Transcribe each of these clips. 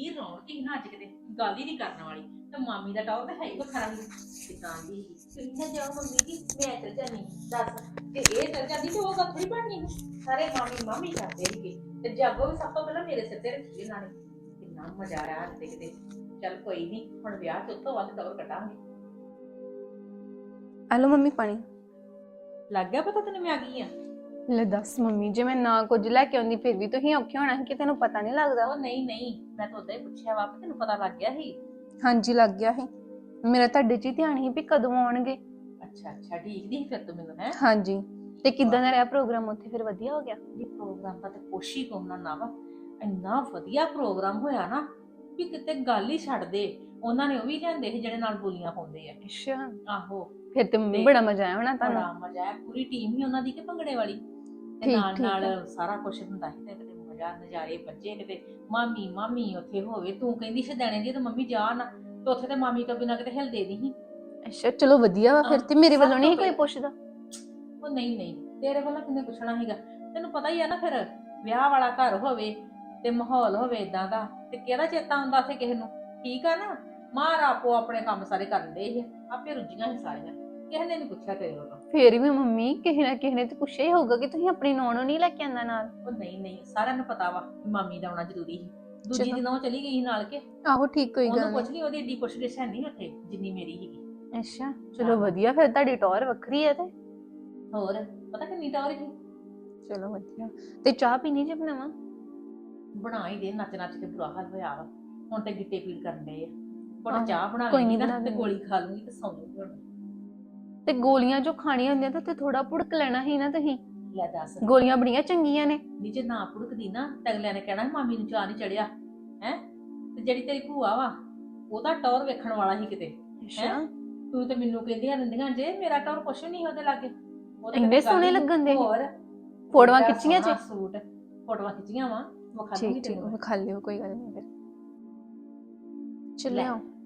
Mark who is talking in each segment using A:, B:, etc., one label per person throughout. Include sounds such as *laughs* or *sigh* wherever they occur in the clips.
A: ਇੰਨੀ ਰੌਣਕ ਹੀ ਨਾ ਅੱਜ ਕਿਤੇ ਗੱਲ ਹੀ ਨਹੀਂ ਕਰਨ ਵਾਲੀ। ਤੇ ਮਾਮੀ ਦਾ ਟੌਰ ਤੇ ਹੈ ਹੀ ਵੱਖਰਾ ਹੀ ਕਿਦਾਂ ਦੀ ਕਿੱਥੇ ਜਾਓ ਮੰਮੀ ਜੀ ਮੈਂ ਚੱਲ ਜਾਣੀ ਦੱਸ। ਤੇ ਇਹ ਚੱਲ ਜਾਂਦੀ ਤੇ ਉਹ ਥੋੜੀ ਬਣਨੀ। ਸਾਰੇ ਮਾਮੀ ਮਾਮੀ ਕਰਦੇ ਸੀਗੇ। ਤੇ ਜਾਗੋ ਵੀ ਸਭ ਤੋਂ ਪਹਿਲਾਂ ਮੇਰੇ ਸਿਰ ਤੇ ਰੱਖੀ ਇਹਨਾਂ ਨੇ। ਕਿੰਨਾ ਮਜ਼ਾ ਆਇਆ ਅੱਜ ਤੇ ਕਿਤੇ ਚੱਲ ਕੋਈ ਨਹੀਂ ਹੁਣ ਵਿਆਹ ਚ ਉਸ ਤੋਂ ਵੱਧ ਟੌਰ ਕੱਢਾਂਗੇ।
B: ਹਲੋ ਮੰਮੀ ਪਾਣੀ।
A: ਲੱਗ ਗਿਆ ਪਤਾ ਤੈਨੂੰ ਮੈਂ ਆ ਗਈ ਆ?
B: ਲੈ ਦੱਸ ਮੰਮੀ ਜੇ ਮੈਂ ਨਾ ਕੁਝ ਲੈ ਕੇ ਆਉਂਦੀ ਫਿਰ ਵੀ ਤੁਸੀਂ ਔਖੇ ਹੋਣਾ ਸੀ ਕਿ ਤੈਨੂੰ ਪਤਾ ਨਹੀਂ ਲੱਗਦਾ।
A: ਉਹ ਨਹੀਂ ਨਹੀਂ। ਮੈਂ ਤਾਂ ਉਦਾਂ ਹੀ ਪੁੱਛਿਆ ਵਾ ਤੈਨੂੰ ਪਤਾ ਲੱਗ ਗਿਆ ਸੀ?
B: ਹਾਂਜੀ ਲੱਗ ਗਿਆ ਸੀ। ਮੇਰਾ ਤੁਹਾਡੇ 'ਚ ਹੀ ਧਿਆਨ ਸੀ ਵੀ ਕਦੋਂ ਆਉਣਗੇ।
A: ਅੱਛਾ ਅੱਛਾ ਠੀਕ ਨਹੀਂ ਫਿਰ ਤੂੰ ਮੈਨੂੰ ਹੈ?
B: ਹਾਂਜੀ। ਤੇ ਕਿੱਦਾਂ ਦਾ ਰਿਹਾ ਪ੍ਰੋਗਰਾਮ ਉੱਥੇ? ਫਿਰ ਵਧੀਆ ਹੋ ਗਿਆ?
A: ਇਹ ਪ੍ਰੋਗਰਾਮ ਦਾ ਤੇ ਕੋਸ਼ੀ ਕੋਮਨਾ ਨਾ ਵਾ। ਇੰਨਾ ਵਧੀਆ ਪ੍ਰੋਗਰਾਮ ਹੋਇਆ ਨਾ ਵੀ ਕਿਤੇ ਗੱਲ ਹੀ ਛੱਡ ਦੇ। ਉਹਨਾਂ ਨੇ ਉਹ ਵੀ ਲਿਆਂਦੇ ਸੀ ਜਿਹੜੇ ਨਾਲ ਬੋਲੀਆਂ ਪਾਉਂਦੇ ਆ।
B: ਅੱਛਾ।
A: ਆਹੋ।
B: ਫਿਰ ਤੇ
A: ਤੇ
B: ਬੜਾ ਮਜ਼ਾ ਆਇਆ ਹੋਣਾ ਤੁਹਾਨੂੰ।
A: ਬੜਾ ਮਜ਼ਾ ਆਇਆ। ਪੂਰੀ ਟੀਮ ਹੀ ਉਹਨਾਂ ਦੀ ਕਿ ਭੰਗੜੇ ਵਾਲੀ? ਤੇ
B: ਠੀਕ,
A: ਨਾਲ
B: ਠੀਕ
A: ਨਾਲ। ਸਾਰਾ ਕੁਝ ਹੁੰਦਾ ਸੀ ਤੇ ਮਜ਼ਾ ਨਜ਼ਾਰੇ ਬੱਜੇ ਕਿਤੇ ਮਾਮੀ ਮਾਮੀ ਉੱਥੇ ਹੋਵੇ ਤੂੰ ਕਹਿੰਦੀ ਸ਼ਦੈਣੇ ਜੀ ਤੇ ਮੰਮੀ ਜਾ ਨਾ ਤੇ ਉੱਥੇ ਤੇ ਮਾਮੀ ਤੋਂ ਬਿਨਾਂ ਕਿਤੇ ਹਿਲਦੇ ਨਹੀਂ
B: ਅੱਛਾ ਚਲੋ ਵਧੀਆ ਵਾ ਫਿਰ ਤੇ ਮੇਰੇ ਵੱਲੋਂ ਨਹੀਂ ਕੋਈ। ਪੁੱਛਦਾ?
A: ਉਹ ਨਹੀਂ ਨਹੀਂ ਤੇਰੇ ਵੱਲੋਂ ਕਿੰਨੇ ਪੁੱਛਣਾ ਹੈਗਾ ਤੈਨੂੰ ਪਤਾ ਹੀ ਆ ਨਾ ਫਿਰ ਵਿਆਹ ਵਾਲਾ ਘਰ ਹੋਵੇ ਤੇ ਮਾਹੌਲ ਹੋਵੇ ਇਦਾਂ ਦਾ ਤੇ ਕਿਹੜਾ ਚੇਤਾ ਆਉਂਦਾ ਉੱਥੇ ਕਿਸੇ ਨੂੰ? ਠੀਕ ਆ ਨਾ? ਮਾਰ ਆਪੋ ਆਪਣੇ ਕੰਮ ਸਾਰੇ ਕਰਦੇ ਇਹ ਆਪੇ ਰੁੱਝੀਆਂ ਹੀ ਸਾਰੀਆਂ। ਕਿਸੇ ਨੇ ਨਹੀਂ ਪੁੱਛਿਆ ਤੇਰੇ ਵੱਲੋਂ।
B: ਫਿਰ ਵੀ ਮੰਮੀ ਕਿਸੇ ਨਾ ਕਿਸੇ ਨੇ ਤੇ ਪੁੱਛਿਆ ਹੀ ਹੋਊਗਾ ਕਿ ਤੁਸੀਂ ਆਪਣੀ ਨੌਂ ਨੂੰ ਨਹੀਂ ਲੈ ਕੇ ਆਂਦਾ ਨਾਲ।
A: ਉਹ ਨਹੀਂ ਨਹੀਂ ਸਾਰਿਆਂ ਨੂੰ ਪਤਾ ਵਾ ਮਾਮੀ ਦਾ ਆਉਣਾ ਜ਼ਰੂਰੀ ਸੀ। ਦੂਜੀ
B: ਚਲੋ।
A: ਦਿਨ ਉਹ ਚਲੀ ਗਈ ਸੀ ਨਾਲ ਕੇ।
B: ਆਹੋ ਠੀਕ ਕੋਈ ਗੱਲ
A: ਉਹਨੂੰ
B: ਨਹੀਂ
A: ਪੁੱਛ ਲਈ ਉਹਦੀ ਏਡੀ ਪੁੱਛ ਹੈ ਨਹੀਂ ਉੱਥੇ ਜਿੰਨੀ ਮੇਰੀ ਸੀਗੀ।
B: ਅੱਛਾ ਚਲੋ। ਵਧੀਆ ਫਿਰ ਤੁਹਾਡੀ ਟੌਰ ਵੱਖਰੀ ਹੈ ਤੇ।
A: ਹੋਰ ਪਤਾ ਕਿੰਨੀ ਟੌਰ ਸੀ?
B: ਚਲੋ ਵਧੀਆ। ਤੇ ਚਾਹ ਪੀਣੀ ਜੇ ਬਣਾਵਾਂ?
A: ਬਣਾ ਹੀ ਦੇ ਨੱਚ ਨੱਚ ਕੇ ਬੁਰਾ ਹਾਲ ਹੋਇਆ ਵਾ। ਹੁਣ ਤੇ ਗਿੱਟੇ ਪੀਲ ਕਰਨ ਦੇ ਆ।
B: ਆਹੋ,
A: ਚਾਹ ਬਣਾ
B: ਕੋਈ ਨਾ ਬਣਾ
A: ਤੇ
B: ਲੈਂਦੀ।
A: ਗੋਲੀ ਖਾ ਲੂੰਗੀ ਤੇ ਸੌਂ ਲੂੰਗੀ ਹੁਣ।
B: ਤੇ ਗੋਲੀਆਂ ਜੋ ਖਾਣੀਆਂ ਹੁੰਦੀਆਂ ਤਾਂ ਤੇ ਥੋੜਾ ਪੁੜਕ ਲੈਣਾ ਸੀ ਨਾ ਤੁਸੀਂ।
A: ਲੈ ਦੱਸ।
B: ਗੋਲੀਆਂ ਬੜੀਆਂ ਚੰਗੀਆਂ ਨੇ।
A: ਨੀ ਜੇ ਨਾ ਪੁੜਕਦੀ ਨਾ ਤੇ ਅਗਲਿਆਂ ਨੇ ਕਹਿਣਾ ਸੀ ਮਾਮੀ ਨੂੰ ਚਾਹ ਨਹੀਂ ਚੜਿਆ ਹੈ? ਤੇ ਜਿਹੜੀ ਤੇਰੀ ਭੂਆ ਵਾ ਉਹਦਾ ਟੌਰ ਵੇਖਣ ਵਾਲਾ ਸੀ ਕਿਤੇ।
B: ਅੱਛਾ।
A: ਤੂੰ ਤੇ ਮੈਨੂੰ ਕਹਿੰਦੀਆਂ ਰਹਿੰਦੀਆਂ ਜੇ ਮੇਰਾ ਟੌਰ ਕੁਛ ਨਹੀਂ ਉਹਦੇ ਲਾਗੇ ਉਹ ਤਾਂ
B: ਇੰਨੇ ਸੋਹਣੇ
A: ਹੀ-
B: ਲੱਗਣ ਦੇ।
A: ਹੋਰ?
B: ਫੋਟੋਆਂ
A: ਏਡਾ
B: ਖਿੱਚੀਆਂ
A: ਸੋਹਣਾ ਸੂਟ ਫੋਟੋਆਂ ਖਿੱਚੀਆਂ ਵਾ ਵਿਖਾ ਦੂੰਗੀ
B: ਠੀਕ ਠੀਕ
A: ਤੈਨੂੰ
B: ਉਹ ਖਾ ਲਿਓ ਕੋਈ ਗੱਲ ਨਹੀਂ ਫਿਰ।
A: ਲੈ।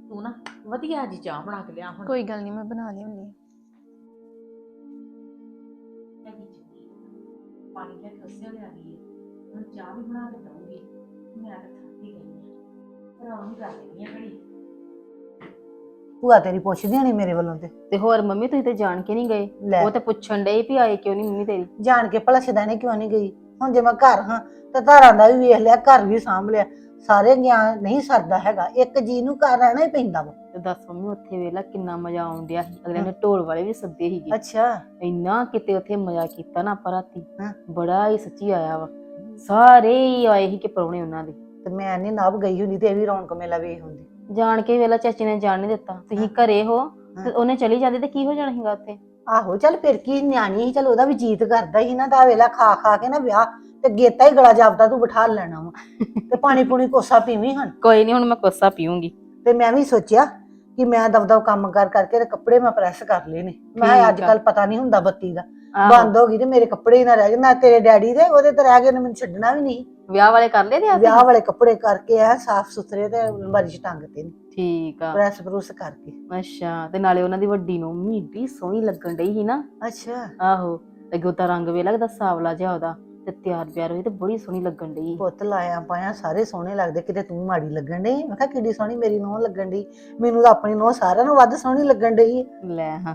A: ਤੂੰ ਨਾ ਵਧੀਆ ਜੀ ਚਾਹ ਬਣਾ ਕੇ ਲਿਆ ਹੁਣ।
B: ਕੋਈ ਗੱਲ ਨਹੀਂ ਮੈਂ ਬਣਾ ਲਿਆਉਂਦੀ ਹਾਂ।
A: ਪਾਣੀ ਲੈ ਕੇ ਉਸੇ ਵੇਲੇ ਆ ਗਈ ਹੈ। ਹੁਣ ਚਾਹ ਵੀ ਬਣਾ ਕੇ ਦਊਂਗੀ ਮੈਂ ਤਾਂ ਥੱਕ ਹੀ ਗਈ ਹਾਂ। ਆਰਾਮ ਕਰ ਲੈਣੀ ਆ ਘੜੀ
C: ਭੂਆ ਤੇਰੀ ਪੁੱਛਦੀ ਨਹੀਂ ਮੇਰੇ ਵੱਲੋਂ ਤੇ।
D: ਤੇ ਹੋਰ ਮੰਮੀ ਤੁਸੀਂ ਤੇ ਜਾਣ ਕੇ ਨਹੀਂ ਗਏ?
C: ਲੈ।
D: ਉਹ ਤੇ ਪੁੱਛਣ ਡਏ ਵੀ ਆਏ ਕਿਉਂ ਨਹੀਂ ਮੰਮੀ ਤੇਰੀ?
C: ਜਾਣ ਕੇ ਭਲਾ ਸ਼ਦਾਨੇ ਕਿਉਂ ਨਹੀਂ ਗਈ? ਹੁਣ ਜੇ ਮੈਂ ਘਰ ਹਾਂ ਤਾਂ ਧਾਰਾਂ ਦਾ ਵੀ ਵੇਖ ਲਿਆ ਘਰ ਵੀ ਸਾਂਭ ਲਿਆ। ਸਾਰੇ ਗਿਆਨ ਨਹੀਂ ਸਰਦਾ ਹੈਗਾ ਇੱਕ ਜੀ ਨੂੰ ਘਰ ਰਹਿਣਾ ਹੀ ਪੈਂਦਾ ਵਾ।
D: ਤੇ ਦੱਸ ਮੰਮੀ ਉੱਥੇ ਵੇਲਾ ਕਿੰਨਾ ਮਜ਼ਾ ਆਉਣ ਡਿਆ ਸੀ। ਅਗਲੇ ਨੇ ਢੋਲ ਵਾਲੇ ਵੀ ਸੱਦੇ ਸੀਗੇ।
C: ਅੱਛਾ।
D: ਇੰਨਾ ਕਿਤੇ ਉੱਥੇ ਮਜ਼ਾ ਕੀਤਾ ਨਾ ਆਪਾਂ ਰਾਤੀ।
C: ਹਾਂ।
D: ਬੜਾ ਹੀ ਸੱਚੀ ਆਇਆ ਵਾ। ਸਾਰੇ ਹੀ ਆਏ ਸੀ ਕਿ ਪਰੌਣੇ ਉਹਨਾਂ ਦੇ।
C: ਤੇ ਮੈਂ ਨਹੀਂ ਨਵ ਗਈ ਹੁੰਦੀ ਤੇ ਇਹ ਵੀ ਰੌਣਕ ਮੇਲਾ ਵੇਖ ਹੁੰਦੀ।
D: ਜਾਣ ਕੇ ਵੇਲਾ ਚਾਚੀ ਨੇ ਜਾਣ ਨਹੀਂ ਦਿੱਤਾ। ਤੁਸੀਂ ਘਰੇ ਹੋ ਤੇ
C: ਹਾਂ।
D: ਉਹਨੇ ਚਲੀ ਜਾਂਦੀ ਤੇ ਕੀ ਹੋ ਜਾਣਾ ਸੀਗਾ ਉੱਥੇ?
C: ਆਹੋ ਚੱਲ ਫਿਰ ਕੀ ਨਿਆਣੀ ਸੀ ਚੱਲ ਉਹਦਾ ਵੀ ਜੀਤ ਕਰਦਾ ਸੀ ਨਾ ਦਾ ਵੇਲਾ ਖਾ ਖਾ ਕੇ ਨਾ ਵਿਆਹ ਤੇ ਗੇਤਾ ਹੀ ਗਲਾ ਜਾਪਦਾ ਤੂੰ ਬਿਠਾ ਲੈਣਾ ਵਾ। *laughs* ਤੇ ਪਾਣੀ ਪੂਣੀ ਕੋਸਾ ਪੀਵੀਂ ਹਨ
D: ਕੋਈ ਨਹੀਂ ਹੁਣ ਮੈਂ ਕੋਸਾ ਪੀਉਂਗੀ
C: ਤੇ ਮੈਂ ਵੀ ਸੋਚਿਆ ਕਿ ਮੈਂ ਦਵਦਵ ਕੰਮ ਕਰ ਕਰਕੇ ਤੇ ਕੱਪੜੇ ਮੈਂ ਪ੍ਰੈਸ ਕਰ ਲਏ ਨੇ। ਮੈਂ ਅੱਜ। ਕੱਲ ਪਤਾ ਨਹੀਂ ਹੁੰਦਾ ਬੱਤੀ ਦਾ। ਬੰਦ ਹੋ ਗਈ ਤੇ ਮੇਰੇ ਕੱਪੜੇ ਹੀ ਨਾ ਰਹਿ ਗਏ ਮੈਂ ਤੇਰੇ ਡੈਡੀ ਦੇ ਉਹਦੇ ਤੇ ਰਹਿ ਗਏ ਉਹਨੇ ਮੈਨੂੰ ਛੱਡਣਾ ਵੀ ਨਹੀਂ।
D: ਵਿਆਹ ਵਾਲੇ ਕਰ ਲਏ ਤੇ?
C: ਵਿਆਹ ਵਾਲੇ ਕੱਪੜੇ ਕਰਕੇ ਆ ਸਾਫ਼ ਸੁਥਰੇ ਤੇ ਅਲਮਾਰੀ 'ਚ ਟੰਗਤੇ ਨੇ।
D: ਠੀਕ ਆ।
C: ਪ੍ਰੈਸ ਪ੍ਰੂਸ ਕਰਕੇ।
D: ਅੱਛਾ ਤੇ ਨਾਲੇ ਉਹਨਾਂ ਦੀ ਵੱਡੀ ਨੂੰ ਮੀਡੀ ਸੋਹਣੀ ਲੱਗਣ ਡਈ ਸੀ ਨਾ।
C: ਅੱਛਾ।
D: ਆਹੋ ਤੇ ਉਹਦਾ ਰੰਗ ਵੇ ਲੱਗਦਾ ਸਾਵਲਾ ਜਿਹਾ ਉਹਦਾ ਤੇ ਤਿਆਰ ਬਿਆਰ ਹੋਈ ਤੇ ਬੜੀ ਸੋਹਣੀ ਲੱਗਣ ਡਈ
C: ਪੁੱਤ ਲਾਇਆ ਪਾਇਆ ਸਾਰੇ ਸੋਹਣੇ ਲੱਗਦੇ ਕਿਤੇ ਤੂੰ ਮਾੜੀ ਲੱਗਣ ਡਈ? ਮੈਂ ਕਿਹਾ ਕਿੱਡੀ ਸੋਹਣੀ ਮੇਰੀ ਨੂੰਹ ਲੱਗਣ ਡਈ। ਮੈਨੂੰ ਤਾਂ ਆਪਣੀ ਨੂੰਹ ਸਾਰਿਆਂ ਨੂੰ ਵੱਧ ਸੋਹਣੀ ਲੱਗਣ ਡਈ
D: ਲੈ ਹਾਂ।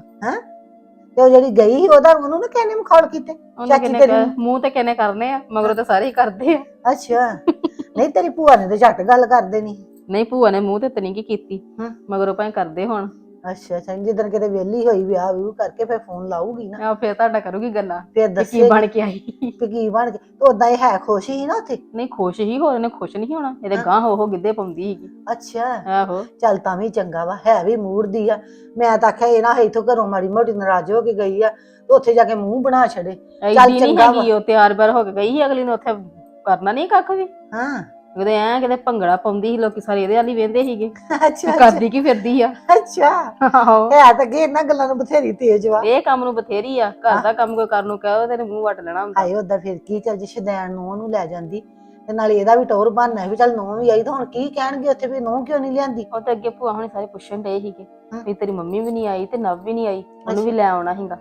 C: ਤੇ ਉਹ ਜਿਹੜੀ ਗਈ ਸੀ ਉਹਦਾ ਉਹਨੂੰ ਨਾ ਕਹਿੰਦੇ ਮਖੌਲ ਕੀਤੇ?
D: ਉਹਨੇ
C: ਚਾਚੀ ਤੇਰੀ
D: ਮੂੰਹ ਤੇ ਕਿੰਨੇ ਕਰਨੇ ਆ ਮਗਰੋਂ ਤਾਂ ਸਾਰੇ ਹੀ ਕਰਦੇ ਆ।
C: ਅੱਛਾ। ਨਹੀਂ ਤੇਰੀ ਭੂਆ ਨੇ ਤੇ ਝੱਟ ਗੱਲ ਕਰ ਦੇਣੀ।
D: ਨਹੀਂ ਭੂਆ ਨੇ ਮੂੰਹ ਤੇ ਤਾਂ ਨਹੀਂ ਕੀ ਕੀਤੀ
C: ਹਾਂ।
D: ਮਗਰੋਂ ਭਾਵੇਂ ਕਰਦੇ ਹੁਣ।
C: ਅੱਛਾ ਅੱਛਾ ਜਿੱਦਣ ਕਿਤੇ ਵਿਹਲੀ ਹੋਈ ਵਿਆਹ ਵੀ ਕਰਕੇ ਫਿਰ ਫੋਨ ਲਾਊਗੀ ਨਾ।
D: ਆ ਫੇਰ ਤੁਹਾਡਾ ਕਰੂਗੀ ਗੱਲਾਂ
C: ਫਿਰ
D: ਕਿ ਕੀ ਬਣ ਕੇ ਆਈ।
C: ਕਿ ਕੀ ਬਣ ਕੇ ਉਦਾਂ ਇਹ ਹੈ ਖੁਸ਼ ਹੀ ਨਾ ਉੱਥੇ?
D: ਨਹੀਂ ਖੁਸ਼ ਹੀ ਹੋਰ ਨੇ ਖੁਸ਼ ਨਹੀਂ ਹੋਣਾ। ਇਹਦੇ। ਗਾਂ ਹੋ ਹੋ ਗਿੱਧੇ ਪਾਉਂਦੀ ਸੀਗੀ।
C: ਅੱਛਾ।
D: ਆਹੋ।
C: ਚੱਲ ਤਾਂ ਵੀ ਚੰਗਾ ਵਾ ਹੈ ਵੀ ਮੂਡ ਦੀ ਆ। ਮੈਂ ਤਾਂ ਆਖਿਆ ਇਹ ਨਾ ਇੱਥੋਂ ਘਰੋਂ ਮਾੜੀ ਮੋਟੀ ਨਾਰਾਜ਼ ਹੋ ਕੇ ਗਈ ਆ ਤੇ ਉੱਥੇ ਜਾ ਕੇ ਮੂੰਹ ਬਣਾ ਛੜੇ
D: ਐਡੀ ਨਹੀਂ
C: ਚੰਗਾ
D: ਹੈਗੀ ਉਹ ਤਿਆਰ ਬਿਆਰ ਹੋ ਕੇ ਗਈ ਸੀ ਅਗਲੀ ਨੂੰ ਉੱਥੇ ਕਰਨਾ ਨਹੀਂ ਕੱਖ ਵੀ।
C: ਹਾਂ।
D: ਉਹਦੇ ਐ ਕਿਤੇ ਭੰਗੜਾ ਪਾਉਂਦੀ ਸੀ ਲੋਕੀ ਸਾਰੇ ਇਹਦੇ ਵਾਲੀ ਵੇਂਦੇ ਸੀਗੇ।
C: ਅੱਛਾ
D: ਕਰਦੀ ਕੀ ਫਿਰਦੀ ਆ?
C: ਅੱਛਾ।
D: ਆਹੋ।
C: ਹੈ ਤਾਂ ਕਿ ਇਹਨਾਂ ਗੱਲਾਂ ਨੂੰ ਬਥੇਰੀ ਤੇਜ਼ ਵਾ।
D: ਇਹ ਕੰਮ ਨੂੰ ਬਥੇਰੀ ਆ ਘਰ ਦਾ ਕੰਮ ਕੋਈ ਕਰਨ ਨੂੰ ਕਹੋ ਤੇਰੇ ਮੂੰਹ ਵੱਟ ਲੈਣਾ ਹੁੰਦਾ।
C: ਹਾਏ ਉਹਦਾ ਫਿਰ ਕੀ ਚੱਲ ਜੇ ਸ਼ਦੈਨ ਨੂੰ ਉਹਨੂੰ ਲੈ ਜਾਂਦੀ ਤੇ ਨਾਲੇ ਇਹਦਾ ਵੀ ਟੌਰ ਬਣਨਾ ਵੀ ਚੱਲ ਨੂੰਹ ਵੀ ਆਈ ਤਾਂ ਹੁਣ ਕੀ ਕਹਿਣਗੇ ਉੱਥੇ ਵੀ ਨੂੰਹ ਕਿਉਂ ਨਹੀਂ ਲਿਆਂਦੀ?
D: ਉਹ ਤੇ ਅੱਗੇ ਭੂਆ ਹੁਣੇ ਸਾਰੇ ਪੁੱਛਣ ਡਏ ਸੀਗੇ। ਵੀ ਤੇਰੀ ਮੰਮੀ ਵੀ ਨਹੀਂ ਆਈ ਤੇ ਨਵ ਵੀ ਨਹੀਂ ਆਈ ਉਹਨੂੰ ਵੀ। ਲੈ ਆਉਣਾ ਸੀਗਾ।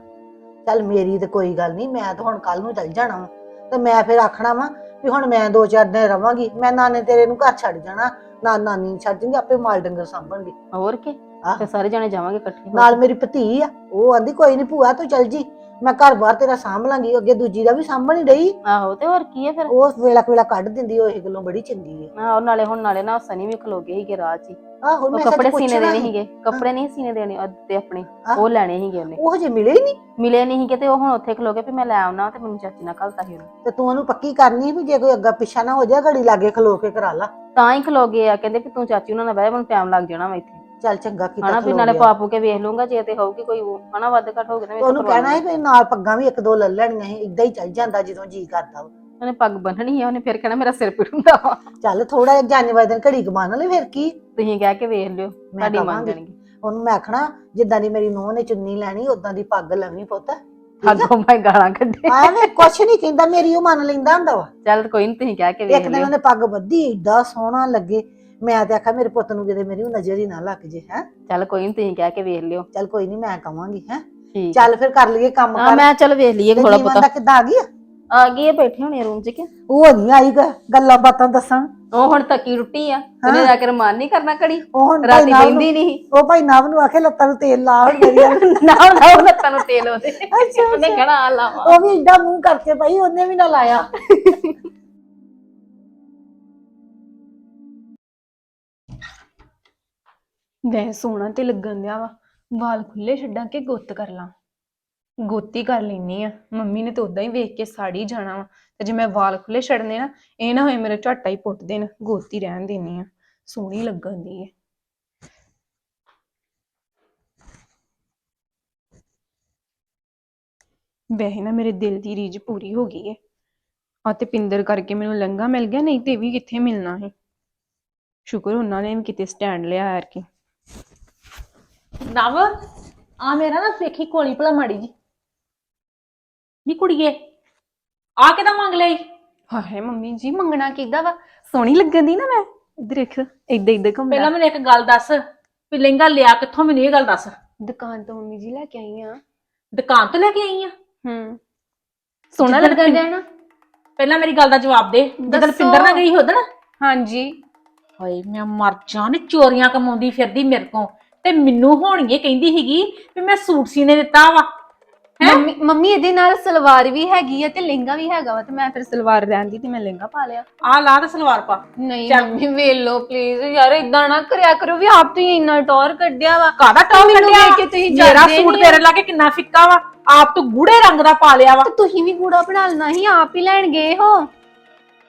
C: ਚੱਲ ਮੇਰੀ ਤੇ ਕੋਈ ਗੱਲ ਨਹੀਂ ਮੈਂ ਤਾਂ ਹੁਣ ਕੱਲ ਨੂੰ ਚੱਲ ਜਾਣਾ ਵਾ। ਤੇ ਮੈਂ ਫਿਰ ਆਖਣਾ ਵਾ ਵੀ ਹੁਣ ਮੈਂ ਦੋ ਚਾਰ ਦਿਨ ਰਵਾਂਗੀ ਮੈਂ ਨਾਨੇ ਤੇਰੇ ਨੂੰ ਘਰ ਛੱਡ ਜਾਣਾ ਨਾ ਨਾਨੀ ਨੂੰ ਛੱਡ ਜਾਣਗੇ ਆਪੇ ਮਾਲ ਡੰਗਰ ਸਾਂਭਣਗੇ।
D: ਹੋਰ ਕੀ?
C: ਆਹ।
D: ਤੇ ਸਾਰੇ ਜਾਣੇ ਜਾਵਾਂਗੇ ਇਕੱਠੇ।
C: ਨਾਲ ਮੇਰੀ ਭਤੀ ਆ ਉਹ ਆਂਦੀ ਕੋਈ ਨਹੀਂ ਭੂਆ ਤੂੰ ਚੱਲ ਜੀ। ਮੈਂ ਘਰ ਬਾਹਰ ਤੇਰਾ ਸਾਂਭ ਲਾਂਗੀ ਅੱਗੇ ਦੂਜੀ ਦਾ ਵੀ ਸਾਂਭਣ ਹੀ ਡਈ
D: ਕੇ। ਆਹੋ ਤੇ ਹੋਰ ਕੀ ਹੈ ਫਿਰ
C: ਉਹ ਵੇਲਾ ਵੇਲਾ ਕੱਢ ਦਿੰਦੀ ਉਹ ਇਹ ਗੱਲੋਂ ਬੜੀ ਚੰਗੀ ਹੈ
D: ਆਹੋ ਨਾਲੇ ਹੁਣ ਨਾਲੇ ਨਾ ਸਨੀ ਵੀ ਖਲੋ ਗਏ ਸੀਗੇ ਰਾਹ 'ਚ ਹੀ।
C: ਆਹੋ
D: ਉਹ
C: ਮੈਂ ਸੱਚ
D: ਕੱਪੜੇ ਸੀਨੇ
C: ਪੁੱਛਣਾ
D: ਦੇਣੇ। ਸੀਗੇ ਕੱਪੜੇ ਨਹੀਂ ਸੀਨੇ ਦੇਣੇ ਤੇ ਆਪਣੇ
C: ਆਹ।
D: ਉਹ ਲੈਣੇ ਸੀਗੇ ਉਹਨੇ
C: ਉਹ ਹਜੇ ਮਿਲੇ ਹੀ ਨਹੀਂ
D: ਮਿਲੇ ਨਹੀਂ ਸੀਗੇ ਤੇ ਉਹ ਹੁਣ ਉੱਥੇ ਖਲੋ ਗਏ ਵੀ ਮੈਂ ਲੈ ਆਉਣਾ ਤੇ ਮੈਨੂੰ ਚਾਚੀ ਨਾਲ ਘਲਤਾ ਸੀ ਉਹਨੇ
C: ਤੇ ਤੂੰ ਉਹਨੂੰ ਪੱਕੀ ਕਰਨੀ ਵੀ ਜੇ ਕੋਈ ਅੱਗਾ ਪਿੱਛਾ ਨਾ ਹੋ ਜਾ ਘੜੀ ਲਾਗੇ ਖਲੋ ਕੇ ਕਰਾ ਲਾ
D: ਤਾਂ ਹੀ ਖਲੋ ਗਏ ਆ ਕਹਿੰਦੇ ਵੀ ਤੂੰ ਚਾਚੀ ਉਹਨਾਂ ਨਾਲ ਬਹਿ ਮੈਨੂੰ ਟਾਈਮ ਲੱਗ ਜਾਣਾ ਵਾ ਇੱਥੇ
C: ਚੱਲ ਚੰਗਾ ਕੀਤਾ
D: ਹਨਾ ਵੀ
C: ਖਲੋ
D: ਨਾਲੇ
C: ਗਿਆ।
D: ਪਾਪੂ ਕੇ ਵੇਖ ਲੂੰਗਾ ਜੇ ਤੇ ਹੋਊਗੀ ਕੋਈ ਉਹ, ਹਨਾ ਵੱਧ ਘੱਟ ਹੋਊਗੀ ਨਾ
C: ਤੇ ਉਹਨੂੰ ਕਹਿਣਾ ਹੈ ਵੀ ਨਾਲ ਪੱਗਾਂ ਵੀ ਇੱਕ ਦੋ ਲੈ ਲੈਣੀਆਂ ਸੀ ਇਦਾਂ ਹੀ ਚੱਲ ਜਾਂਦਾ ਜਦੋਂ ਜੀ ਕਰਦਾ।
D: ਉਹਨੇ ਪੱਗ ਬੰਨਣੀ ਹੈ ਉਹਨੇ ਫਿਰ ਕਹਿਣਾ ਮੇਰਾ ਸਿਰ ਪਿੜੂੰਦਾ ਵਾ।
C: ਚੱਲ ਥੋੜਾ ਜਿਹਾ ਜਾਣੇ ਦਿਨ ਘੜੀ ਕਮਾਨ ਲੈ ਫਿਰ ਕੀ?
D: ਤੁਸੀਂ ਕਹਿ ਕੇ ਵੇਖ ਲਿਓ
C: ਮੈਂ
D: ਤੁਹਾਡੀ ਮੰਨ ਜਾਣਗੇ।
C: ਉਹਨੂੰ ਮੈਂ ਆਖਣਾ ਜਿੱਦਾਂ ਦੀ ਮੇਰੀ ਨੂੰਹ ਨੇ ਚੁੰਨੀ ਲੈਣੀ ਉਦਾਂ ਦੀ ਪੱਗ ਲੈਣੀ ਪੁੱਤ।
D: ਅੱਗੋਂ ਮੈਂ ਗਾਲਾਂ ਕੱਢੇ
C: ਐਵੇਂ ਕੁਛ ਨਹੀਂ ਕਹਿੰਦਾ ਮੇਰੀ ਉਹ ਮੰਨ ਲੈਂਦਾ ਹੁੰਦਾ ਵਾ।
D: ਚੱਲ ਕੋਈ ਨਹੀਂ ਤੁਸੀਂ ਕਹਿ ਕੇ ਵੇਖ
C: ਇੱਕ ਦਿਨ
D: ਲਿਓ।
C: ਉਹਨੇ ਪੱਗ ਬੱਧੀ ਏਡਾ ਸੋਹਣਾ ਲੱਗੇ। ਮੈਂ ਤੇ ਆਖਿਆ ਮੇਰੇ ਪੁੱਤ ਨੂੰ ਕਿਤੇ ਮੇਰੀ ਉਹ ਨਜ਼ਰ ਹੀ ਨਾ ਲੱਗ ਜੇ ਹੈ।
D: ਚੱਲ ਕੋਈ ਨਹੀਂ ਤੁਸੀਂ ਕਹਿ ਕੇ ਵੇਖ ਲਿਓ।
C: ਚੱਲ ਕੋਈ ਨਹੀਂ ਮੈਂ ਕਵਾਂਗੀ ਹੈ।
D: ਠੀਕ।
C: ਚੱਲ ਫਿਰ ਕਰ ਲਈਏ ਕੰਮ
D: ਹਾਂ
C: ਕਰ।
D: ਮੈਂ ਚੱਲ ਵੇਖ ਲਈਏ ਥੋੜਾ
C: ਜੀਵਨ
D: ਬਹੁਤਾ
C: ਕਿੱਦਾਂ ਆ ਗਈ ਆ?
D: ਆ ਗਈ ਆ ਬੈਠੇ ਹੋਣੇ ਰੂਮ 'ਚ ਕਿ?
C: ਉਹ ਨਹੀਂ ਆਈ ਗ- ਗੱਲਾਂ ਬਾਤਾਂ ਦੱਸਣ
D: ਉਹ ਹੁਣ ਤੱਕੀ ਰੁੱਟੀ ਆ ਉਹਨੇ ਜਾ ਕੇ ਰਮਾਨ ਨਹੀਂ ਕਰਨਾ ਘੜੀ।
C: ਉਹ ਹੁਣ ਭਾਈ
D: ਰਾਤੀ
C: ਨਾਵ ਨੂੰ
D: ਬੈਂਦੀ ਨਹੀਂ
C: ਉਹ ਭਾਈ ਨਾਵ ਨੂੰ ਆਖੇ ਲੱਤਾਂ ਨੂੰ ਤੇਲ ਲਾ ਹੁਣ ਮੇਰੀਆਂ
D: ਨਾ ਨਾ ਉਹ ਲੱਤਾਂ ਨੂੰ ਤੇਲ ਉਹਦੇ।
C: ਅੱਛਾ,
D: ਉਹਨੇ ਕਹਣਾ ਆ ਲਾਵਾ
C: ਉਹ ਵੀ ਏਡਾ ਮੂੰਹ ਕਰਕੇ ਭਾਈ ਉਹਨੇ ਵੀ ਨਾ ਲਾਇਆ।
B: ਵੈ ਸੋਹਣਾ ਤੇ ਲੱਗਣ ਦਿਆ ਵਾ। ਵਾਲ ਖੁੱਲੇ ਛੱਡਾਂ ਕਿ ਗੁੱਤ ਕਰ ਲਾਂ? ਗੋਤੀ ਕਰ ਲੈਣੀ ਆ। ਮੰਮੀ ਨੇ ਤਾਂ ਉਦਾਂ ਹੀ ਵੇਖ ਕੇ ਸਾੜੀ ਜਾਣਾ ਵਾ। ਤੇ ਜੇ ਮੈਂ ਵਾਲ ਖੁੱਲੇ ਛੱਡਨੇ ਨਾ, ਇਹ ਨਾ ਹੋਏ ਮੇਰੇ ਝਾਟਾ ਹੀ ਪੁੱਟ ਦੇਣ, ਗੋਤੀ ਰਹਿਣ ਦੇਣੀ ਆ। ਸੋਹਣੀ ਲੱਗਣ ਦੀ ਹੈ ਵੈਸੇ ਨਾ ਮੇਰੇ ਦਿਲ ਦੀ ਰੀਝ ਪੂਰੀ ਹੋ ਗਈ ਹੈ ਆ ਤੇ ਪਿੰਦਰ ਕਰਕੇ ਮੈਨੂੰ ਲੰਗਾ ਮਿਲ ਗਿਆ, ਨਹੀਂ ਤੇ ਵੀ ਕਿੱਥੇ ਮਿਲਣਾ ਸੀ। ਸ਼ੁਕਰ ਉਹਨਾਂ ਨੇ ਵੀ ਕਿਤੇ ਸਟੈਂਡ ਲਿਆ ਯਾਰ ਕਿ
A: ਨਵ ਆ ਮੇਰਾ ਨਾ ਵੇਖੀ ਕੋਲੀ ਭਲਾ ਮਾੜੀ ਜੀ। ਨੀ ਕੁੜੀਏ ਆ ਕਿਦਾਂ ਮੰਗ ਲਈ?
B: ਹਾਏ ਮੰਮੀ ਜੀ ਮੰਗਣਾ ਕਿੱਦਾਂ ਵਾ? ਸੋਹਣੀ ਲੱਗਣ ਦੀ ਨਾ ਮੈਂ। ਇੱਧਰ ਦੇਖ ਏਦਾਂ ਏਦਾਂ ਘੁੰਮਦਾ।
A: ਪਹਿਲਾਂ ਮੈਨੂੰ ਇੱਕ ਗੱਲ ਦੱਸ ਵੀ ਲਹਿੰਗਾ ਲਿਆ ਕਿੱਥੋਂ ਮੈਨੂੰ ਇਹ ਗੱਲ ਦੱਸ।
B: ਦੁਕਾਨ ਤੋਂ ਮੰਮੀ ਜੀ ਲੈ ਕੇ ਆਈ ਆ।
A: ਦੁਕਾਨ ਤੋਂ ਲੈ ਕੇ ਆਈ ਆ?
B: ਹੂੰ। ਸੋਹਣਾ
A: ਜਿੱਦਣ
B: ਲੱਗਣ
A: ਪਿੰ-
B: ਦਿਆ ਨਾ।
A: ਪਹਿਲਾਂ ਮੇਰੀ ਗੱਲ ਦਾ ਜਵਾਬ ਦੇ ਜਦੋਂ
B: ਦੱਸੋ।
A: ਪਿੰਦਰ ਨਾਲ ਗਈ ਉਦਣ
B: ਹਾਂਜੀ।
A: ਹਾਏ ਮੈਂ ਮਰ ਜਾਣ ਚੋਰੀਆਂ ਕਮਾਉਂਦੀ ਫਿਰਦੀ ਮੇਰੇ ਕੋਲ। ਤੇ ਮੈਨੂੰ ਹੋਣਗੇ ਕਹਿੰਦੀ ਸੀਗੀ ਵੀ ਮੈਂ ਸੂਟ ਸੀਨੇ ਦਿੱਤਾ ਵਾ?
B: ਮੰਮੀ ਮੰਮੀ ਇਹਦੇ ਨਾਲ ਸਲਵਾਰ ਵੀ ਹੈਗੀ ਆ ਤੇ ਲਹਿੰਗਾ ਵੀ ਹੈਗਾ ਵਾ ਤੇ ਮੈਂ ਫਿਰ ਸਲਵਾਰ ਰਹਿਣ ਦੀ ਤੇ ਮੈਂ ਲਹਿੰਗਾ ਪਾ ਲਿਆ।
A: ਆ ਲਾ ਤੇ ਸਲਵਾਰ ਪਾ।
B: ਨਹੀਂ
A: ਚੱਲ।
B: ਮੰਮੀ ਵੇਖ ਲਓ ਪਲੀਜ਼ ਯਾਰ ਇਦਾਂ ਨਾ ਕਰਿਆ ਕਰੋ ਵੀ ਆਪ ਤੁਸੀਂ ਇੰਨਾ ਟੌਰ ਕੱਢਿਆ ਵਾ।
A: ਕਾਦਾ ਟੌਪ
B: ਮੈਨੂੰ
A: ਕੱਢਿਆ
B: ਵੇਖ ਕੇ ਤੁਸੀਂ
A: ਮੇਰਾ
B: ਜਾਂਦੇ
A: ਸੂਟ ਤੇਰੇ ਲਾ ਕੇ ਕਿੰਨਾ ਫਿੱਕਾ ਵਾ। ਆਪ ਤੂੰ ਗੂੜੇ ਰੰਗ ਦਾ ਪਾ ਲਿਆ ਵਾ।
B: ਤੇ ਤੁਸੀਂ ਵੀ ਗੂੜਾ ਬਣਾ ਲੈਣਾ ਸੀ ਆਪ ਹੀ ਲੈਣ ਗਏ ਹੋ।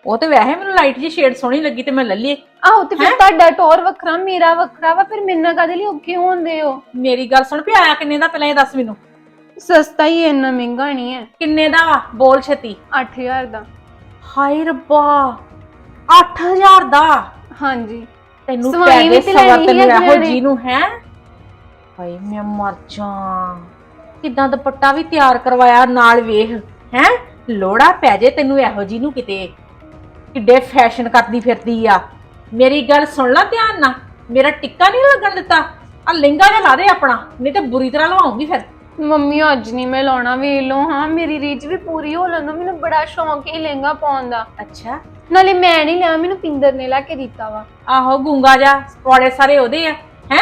A: ਉਹ ਤੇ ਵੈਸੇ ਮੈਨੂੰ ਲਾਈਟ ਜੀ ਸ਼ੇਡ ਸੋਹਣੀ ਲੱਗੀ ਤੇ ਮੈਂ ਲੈ ਲਈ।
B: ਆਹੋ ਤੇ ਫਿਰ ਤੁਹਾਡਾ ਟੌਰ ਵੱਖਰਾ ਮੇਰਾ ਵੱਖਰਾ ਵਾ ਫਿਰ ਮੇਰੇ ਨਾਲ ਕਾਹਦੇ ਲਈ ਔਖੇ ਹੁੰਦੇ ਹੋ?
A: ਮੇਰੀ ਗੱਲ ਸੁਣ ਵੀ ਆਇਆ ਕਿੰਨੇ ਦਾ ਪਹਿਲਾਂ ਇਹ ਦੱਸ ਮੈਨੂੰ।
B: ਸਸਤਾ ਹੀ ਹੈ, ਇੰਨਾ ਮਹਿੰਗਾ ਨਹੀਂ ਹੈ।
A: ਕਿੰਨੇ ਦਾ ਵਾ? ਬੋਲ ਛੇਤੀ।
B: 8000 ਦਾ।
A: ਹਾਏ ਰੱਬਾ 8000 ਦਾ?
B: ਹਾਂਜੀ।
A: ਤੈਨੂੰ
B: ਸਵਾਈ
A: ਪੈ
B: ਵੀ
A: ਗਏ
B: ਤੇ
A: ਸਵਾ
B: ਲੈਣੀ
A: ਤੈਨੂੰ
B: ਹੈ
A: ਇਹੋ
B: ਅਗਲਿਆਂ
A: ਜੀ ਨੂੰ ਹੈ? ਹਾਏ ਮੈਂ ਮਰ ਜਾ ਕਿਦਾਂ ਦੁਪੱਟਾ ਵੀ ਤਿਆਰ ਕਰਵਾਇਆ ਨਾਲ ਵੇਖ ਹੈ? ਲੋੜਾ ਪੈ ਜੇ ਤੈਨੂੰ ਇਹੋ ਜੀ ਨੂੰ ਕਿਤੇ। ਕਿੱਡੇ ਫੈਸ਼ਨ ਕਰਦੀ ਫਿਰਦੀ ਆ। ਮੇਰੀ ਗੱਲ ਸੁਣ ਲੈ ਧਿਆਨ ਨਾਲ। ਮੇਰਾ ਟਿੱਕਾ ਨਹੀਂ ਲੱਗਣ ਦਿੱਤਾ। ਆ ਲਹਿੰਗਾ ਜਿਹਾ ਲਾ ਦੇ ਆਪਣਾ ਨਹੀਂ ਤੇ ਬੁਰੀ ਤਰ੍ਹਾਂ ਲਵਾਉਂਗੀ ਫਿਰ।
B: ਮੰਮੀ ਅੱਜ ਨਹੀਂ ਮੈਂ ਲਾਉਣਾ ਵੇਖ ਲਓ। ਹਾਂ ਮੇਰੀ ਰੀਝ ਵੀ ਪੂਰੀ ਹੋ ਲੈਂਦਾ ਮੈਨੂੰ ਬੜਾ ਸ਼ੌਂਕ ਹੈ ਲਹਿੰਗਾ ਪਾਉਣ ਦਾ।
A: ਅੱਛਾ।
B: ਨਾਲੇ ਮੈਂ ਨਹੀਂ ਲਿਆ ਮੈਨੂੰ ਪਿੰਦਰ ਨੇ ਲੈ ਕੇ ਦਿੱਤਾ ਵਾ।
A: ਆਹੋ ਗੁੰਗਾ ਜਾ ਪੌੜੇ ਸਾਰੇ ਉਹਦੇ ਆ ਹੈ?